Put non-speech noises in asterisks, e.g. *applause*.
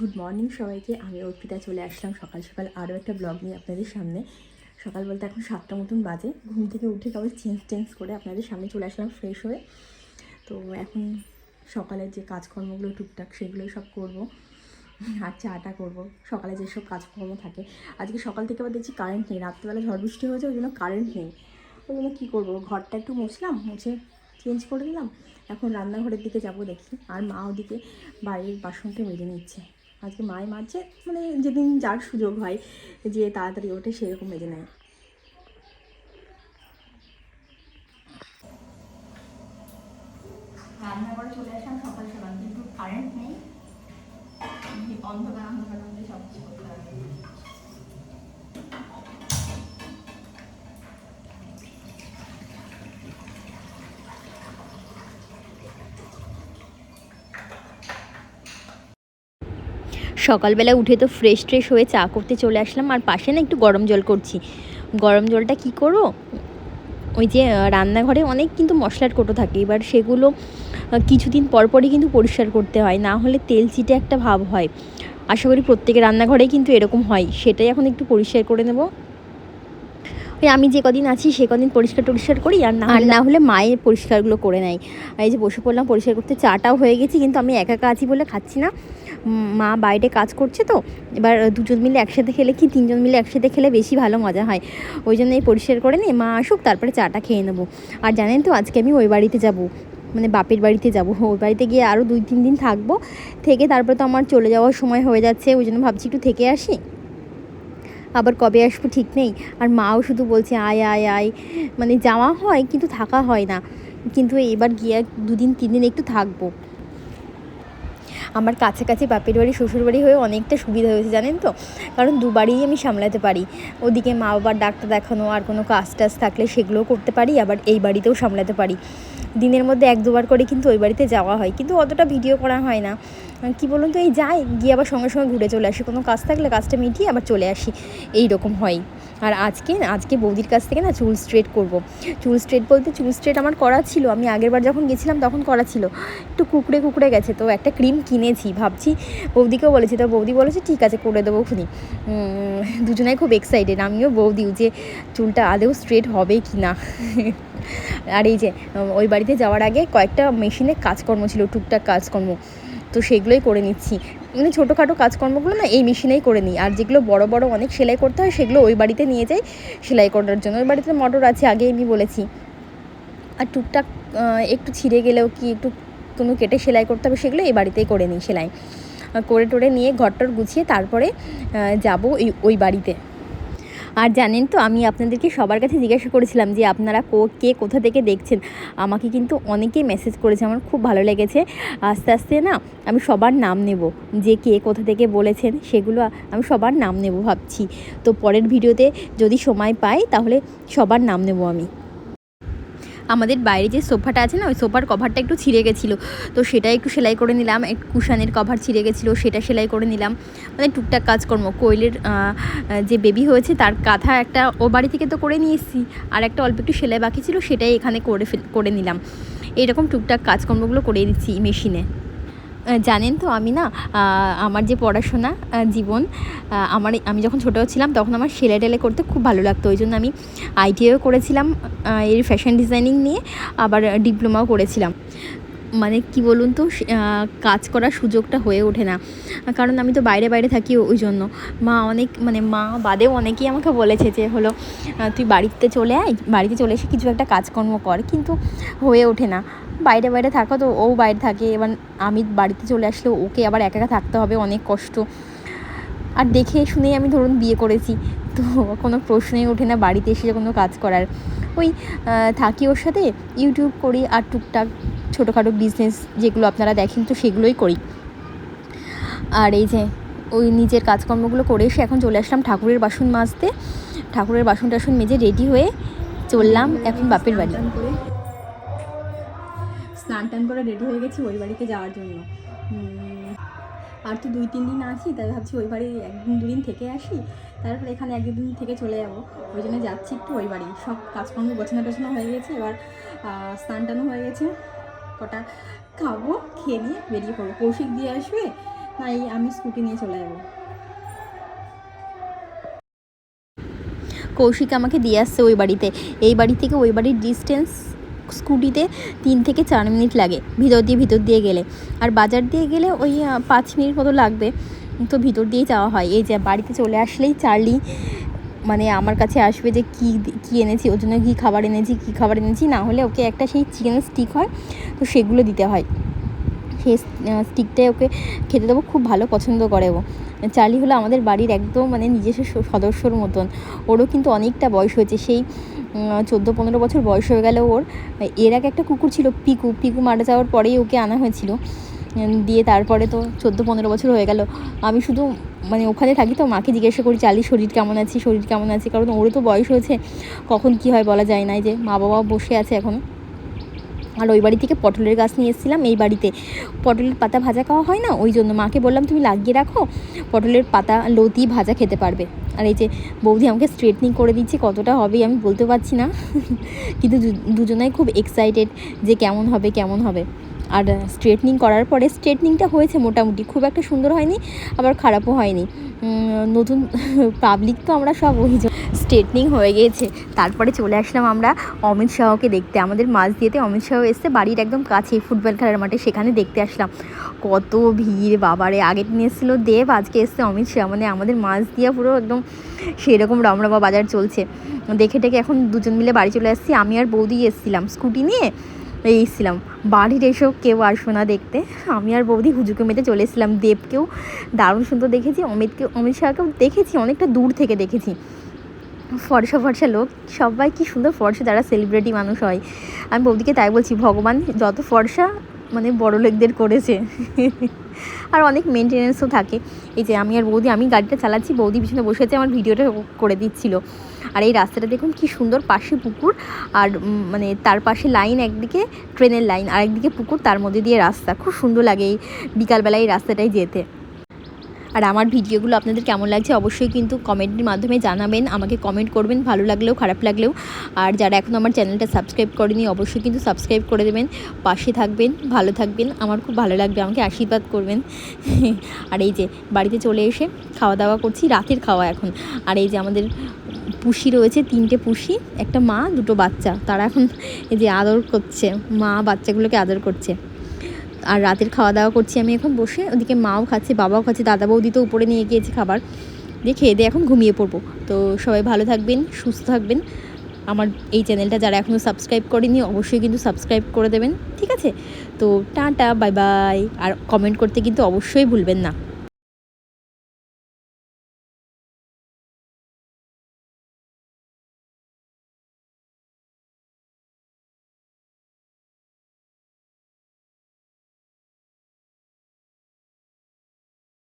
Good morning সবাইকে। আমি অর্পিতা চলে আসলাম। সকাল সকাল আরও একটা ব্লগ নিয়ে আপনাদের সামনে। সকাল বলতে এখন সাতটা মতন বাজে। ঘুম থেকে উঠে কেবল চেঞ্জ টেঞ্জ করে আপনাদের সামনে চলে আসলাম ফ্রেশ হয়ে। তো এখন সকালের যে কাজকর্মগুলো টুকটাক সেগুলোই সব করব। আর চাটা করব। সকালে যেসব কাজকর্ম থাকে। আজকে সকাল থেকে আবার দেখছি কারেন্ট নেই। রাত্রিবেলা ঝড় বৃষ্টি হয়েছে, ওই জন্য কারেন্ট নেই। ওই জন্য কী করব? ঘরটা একটু মুছলাম, মুছে চেঞ্জ করে দিলাম এখন রান্নাঘরের দিকে যাব দেখি। আর মা ওদিকে বাড়ির বাসনটা মেজে নিচ্ছে। আজকে মায় মারছে মানে যেদিন যার সুযোগ হয়, যে তাড়াতাড়ি ওঠে সেরকম মেজে নেয়। অন্ধকার অন্ধকার করতে হবে। সকালবেলা উঠে তো ফ্রেশ ট্রেশ হয়ে চা করতে চলে আসলাম আর পাশে না একটু গরম জল করছি। গরম জলটা কি করব? ওই যে রান্নাঘরে অনেক কিন্তু মশলার কোটো থাকে এবার সেগুলো কিছুদিন পর পরই কিন্তু পরিষ্কার করতে হয় না হলে তেল চিটে একটা ভাব হয়। আশা করি প্রত্যেকের রান্নাঘরেই কিন্তু এরকম হয় সেটাই এখন একটু পরিষ্কার করে নেব। ওই আমি যে কদিন আছি সে কদিন পরিষ্কার টরিষ্কার করি আর না আর না হলে মায়ের পরিষ্কারগুলো করে নেয়। এই যে বসে পড়লাম পরিষ্কার করতে চাটাও হয়ে গেছি কিন্তু আমি একা একা আছি বলে খাচ্ছি না। মা বাইরে কাজ করছে তো, এবার দুজন মিলে একসাথে খেলে কি তিনজন মিলে একসাথে খেলে বেশি ভালো মজা হয়। ওই জন্য এই পরিষ্কার করে নিয়ে মা আসুক তারপরে চাটা খেয়ে নেব। আর জানেন তো আজকে আমি ওই বাড়িতে যাব মানে বাপের বাড়িতে যাব। ওই বাড়িতে গিয়ে আরও দুই তিন দিন থাকব, থেকে তারপরে তো আমার চলে যাওয়ার সময় হয়ে যাচ্ছে, ওই জন্য ভাবছি একটু থেকে আসি। আবার কবে আসব ঠিক নেই, আর মাও শুধু বলছে, আয় আয় আয়। মানে যাওয়া হয় কিন্তু থাকা হয় না। কিন্তু এবার গিয়ে দুদিন, তিন দিন একটু থাকব। আমার কাছাকাছি বাপের বাড়ি, শ্বশুর বাড়ি হয়ে অনেকটা সুবিধা হয়েছে, জানেন তো? কারণ দুবারই আমি সামলাতে পারি। ওদিকে মা বাবার ডাক্তার দেখানো আর কোনো কাজ টাজ থাকলে সেগুলোও করতে পারি, আবার এই বাড়িতেও সামলাতে পারি। দিনের মধ্যে এক দুবার করে কিন্তু ওই বাড়িতে যাওয়া হয়। কিন্তু অতটা ভিডিও করা হয় না। কি বলুন তো, এই যাই, গিয়ে আবার সঙ্গে সঙ্গে ঘুরে চলে আসি। কোনো কাজ থাকলে কাজটা মিটিয়ে আবার চলে আসি। এই রকম হয়। আর আজকে আজকে বৌদির কাছ থেকে না চুল স্ট্রেট করব। চুল স্ট্রেট বলতে চুল স্ট্রেট আমার করা ছিল। আমি আগের বার যখন গেছিলাম তখন করা ছিল। একটু কুকড়ে কুকড়ে গেছে। তো একটা ক্রিম কিনেছি, ভাবছি বৌদিকেও বলেছি। তো বৌদি বলেছে, ঠিক আছে, করে দেবো খুনি। দুজনাই খুব এক্সাইটেড আমিও বৌদিও যে চুলটা আদেও স্ট্রেট হবে কি না আর এই যে ওই বাড়িতে যাওয়ার আগে কয়েকটা মেশিনে কাজকর্ম ছিল, টুকটাক কাজকর্ম। তো সেগুলোই করে নিচ্ছি। মানে ছোটোখাটো কাজকর্মগুলো না এই মেশিনেই করে নিই। আর যেগুলো বড় বড় অনেক সেলাই করতে হয়, সেগুলো ওই বাড়িতে নিয়ে যাই সেলাই করার জন্য। ওই বাড়িতে মোটর আছে, আগে আমি বলেছি। আর টুকটাক একটু ছিঁড়ে গেলেও কি একটু কোনো কেটে সেলাই করতে হবে, সেগুলো এই বাড়িতেই করে নিই সেলাই। করে টোরে নিয়ে ঘরটর গুছিয়ে তারপরে যাব ওই ওই বাড়িতে। আর জানেন তো, আমি আপনাদেরকে সবার কাছে জিজ্ঞাসা করেছিলাম যে আপনারা কো, কে কোথা থেকে দেখছেন? আমাকে কিন্তু অনেকেই মেসেজ করেছে, আমার খুব ভালো লেগেছে। আস্তে আস্তে না, আমি সবার নাম নেব, যে কে কোথা থেকে বলেছেন, সেগুলো আমি সবার নাম নেব ভাবছি। তো পরের ভিডিওতে যদি সময় পাই, তাহলে সবার নাম নেব আমি। আমাদের বাইরে যে সোফাটা আছে না, ওই সোফার কভারটা একটু ছিঁড়ে গেছিল। তো সেটা একটু সেলাই করে নিলাম, এক কুশানের কভার ছিঁড়ে গেছিল, সেটা সেলাই করে নিলাম। মানে টুকটাক কাজকর্ম, কোয়েলের যে বেবি হয়েছে তার কাঁথা একটা ও বাড়ি থেকে তো করে নিয়ে এসেছি, আর একটা অল্প একটু সেলাই বাকি ছিল, সেটাই এখানে করে করে নিলাম। এরকম টুকটাক কাজকর্মগুলো করে দিচ্ছি মেশিনে। জানেন তো, আমি না আমার যে পড়াশোনা জীবন আমার আমি যখন ছোটো ছিলাম, তখন আমার সেলাই টেলে করতে খুব ভালো লাগতো। ওই জন্য আমি আইটিআইও করেছিলাম এর ফ্যাশন ডিজাইনিং নিয়ে, আবার ডিপ্লোমাও করেছিলাম। মানে কি বলুন তো কাজ করার সুযোগটা হয়ে ওঠে না। কারণ আমি তো বাইরে বাইরে থাকি ওই জন্য মা অনেক মানে মা বাদেও অনেকেই আমাকে বলেছে যে হলো তুই বাড়িতে চলে আয়, বাড়িতে চলে এসে কিছু একটা কাজকর্ম কর, কিন্তু হয়ে ওঠে না। বাইরে বাইরে থাকো তো, ও বাইরে থাকে, এবার আমি বাড়িতে চলে আসলে ওকে আবার একা একা থাকতে হবে, অনেক কষ্ট। আর দেখে শুনেই আমি ধরুন বিয়ে করেছি। তো কোনো প্রশ্নই ওঠে না বাড়িতে এসে কোনো কাজ করার। ওই থাকি ওর সাথে ইউটিউব করি আর টুকটাক ছোটোখাটো বিজনেস যেগুলো আপনারা দেখেন তো সেগুলোই করি। আর এই যে, ওই নিজের কাজকর্মগুলো করে এসে এখন চলে আসলাম ঠাকুরের বাসন মাজতে। ঠাকুরের বাসন টাসন মেজে রেডি হয়ে চললাম এখন বাপের বাড়ি। স্নান টান করে রেডি হয়ে গেছি ওই বাড়িতে যাওয়ার জন্য। আর তো দুই, তিন দিন আছি, তাই ভাবছি ওই বাড়ি একদিন দুদিন থেকে আসি, তারপরে এখানে এক দুদিন থেকে চলে যাব। ওই জন্য যাচ্ছি একটু ওই বাড়ি। সব কাজকর্ম গোছানো টোছানো হয়ে গেছে, এবার স্নান টানও হয়ে গেছে। কটা খাব, খেয়ে নিয়ে বেরিয়ে পড়ব। কৌশিক দিয়ে আসবে, তাই আমি স্কুটি নিয়ে চলে যাব। কৌশিক আমাকে দিয়ে আসছে ওই বাড়িতে। এই বাড়ি থেকে ওই বাড়ির ডিস্টেন্স স্কুটিতে তিন থেকে চার মিনিট লাগে, ভিতর দিয়ে ভিতর দিয়ে গেলে। আর বাজার দিয়ে গেলে ওই পাঁচ মিনিট মতো লাগবে। তো ভিতর দিয়েই যাওয়া হয়। এই যে বাড়িতে চলে আসলেই চার্লি মানে আমার কাছে আসবে যে কী কী এনেছি, ওর জন্য কী খাবার এনেছি, কী খাবার এনেছি, না হলে ওকে একটা সেই চিকেনের স্টিক হয়, তো সেগুলো দিতে হয়। সেই স্টিকটাই ওকে খেতে দেবো, খুব ভালো পছন্দ করে ও। চার্লি হলো আমাদের বাড়ির একদম মানে নিজস্ব সদস্যর মতন। ওরও কিন্তু অনেকটা বয়স হয়েছে। সেই চোদ্দ, পনেরো বছর বয়স হয়ে গেল ওর। এর আগে একটা কুকুর ছিল পিকু। পিকু মারা যাওয়ার পরেই ওকে আনা হয়েছিল। দিয়ে তারপরে তো চোদ্দ, পনেরো বছর হয়ে গেল। আমি শুধু মানে ওখানে থাকি তো মাকে জিজ্ঞাসা করি, চালি, শরীর কেমন আছে? শরীর কেমন আছে? কারণ ওরও তো বয়স হয়েছে। কখন কি হয় বলা যায় না যে মা বাবা বসে আছে এখন। আর ওই বাড়ি থেকে পটলের গাছ নিয়ে এসেছিলাম। এই বাড়িতে পটলের পাতা ভাজা খাওয়া হয় না? ওই জন্য মাকে বললাম, তুমি লাগিয়ে রাখো, পটলের পাতা, লতি ভাজা খেতে পারবে। আর এই যে বৌদি আমাকে স্ট্রেটনিং করে দিচ্ছে, কতটা হবে আমি বলতে পারছি না। *laughs* কিন্তু দুজনাই খুব এক্সাইটেড যে কেমন হবে কেমন হবে। আর স্ট্রেটনিং করার পরে স্ট্রেটনিংটা হয়েছে মোটামুটি, খুব একটা সুন্দর হয়নি, আবার খারাপও হয়নি। নতুন *laughs* পাবলিক তো আমরা সব ওই স্ট্রেটনিং হয়ে গিয়েছে তারপরে চলে আসলাম আমরা অমিত শাহকে দেখতে। আমাদের মাঝ দিয়েতে অমিত শাহ এসছে বাড়ির একদম কাছে, ফুটবল খেলার মাঠে, সেখানে দেখতে আসলাম। কত ভিড়, বাবারে, আগে দিন এসেছিল দেব, আজকে এসছে অমিত শাহ। মানে আমাদের মাঝ দিয়ে পুরো একদম সেরকম রমরমা বাজার চলছে। দেখে টেকে এখন দুজন মিলে বাড়ি চলে আসছি। আমি আর বৌদি এসেছিলাম স্কুটি নিয়ে। এসেছিলাম বাড়ির এসেও কেউ আসব না দেখতে। আমি আর বৌদি হুজুকে মেতে চলে এসেছিলাম। দেবকেও দারুণ সুন্দর দেখেছি, অমিতকে, অমিত শাহকেও দেখেছি, অনেকটা দূর থেকে দেখেছি। ফর্সা ফর্সা লোক, সবাই কি সুন্দর ফর্সা, যারা সেলিব্রিটি মানুষ হয়। আমি বৌদিকে তাই বলছি, ভগবান যত ফর্সা মানে বড় লোকদের করেছে। আর অনেক মেনটেনেন্সও থাকে। এই যে আমি আর বৌদি, আমি গাড়িটা চালাচ্ছি, বৌদি পিছনে বসে আছে, আমার ভিডিওটা করে দিচ্ছিল। আর এই রাস্তাটা দেখুন, কি সুন্দর পাশে পুকুর, আর মানে তার পাশে লাইন একদিকে, ট্রেনের লাইন আর একদিকে পুকুর, তার মধ্যে দিয়ে রাস্তা। খুব সুন্দর লাগে এই বিকালবেলায় এই রাস্তাটায় যেতে। আর আমার ভিডিওগুলো আপনাদের কেমন লাগছে অবশ্যই কিন্তু কমেন্টের মাধ্যমে জানাবেন, আমাকে কমেন্ট করবেন, ভালো লাগলেও, খারাপ লাগলেও। আর যারা এখন আমার চ্যানেলটা সাবস্ক্রাইব করেনি, অবশ্যই কিন্তু সাবস্ক্রাইব করে দেবেন, পাশে থাকবেন, ভালো থাকবেন, আমার খুব ভালো লাগবে, আমাকে আশীর্বাদ করবেন। *laughs* আর এই যে বাড়িতে চলে এসে খাওয়া দাওয়া করছি, রাতের খাওয়া এখন। আর এই যে আমাদের পুষি রয়েছে, তিনটে পুষি, একটা মা, দুটো বাচ্চা। তারা এখন এই যে আদর করছে, মা বাচ্চাগুলোকে আদর করছে। আর রাতের খাওয়া দাওয়া করছি আমি এখন বসে। ওদিকে মাও খাচ্ছে, বাবাও খাচ্ছে দাদা বৌদি তো উপরে নিয়ে গিয়েছে খাবার। দিয়ে খেয়ে দিয়ে এখন ঘুমিয়ে পড়ব। তো সবাই ভালো থাকবেন, সুস্থ থাকবেন। আমার এই চ্যানেলটা যারা এখনও সাবস্ক্রাইব করেনি অবশ্যই কিন্তু সাবস্ক্রাইব করে দেবেন। ঠিক আছে? তো টাটা, বাই বাই। আর কমেন্ট করতে কিন্তু অবশ্যই ভুলবেন না।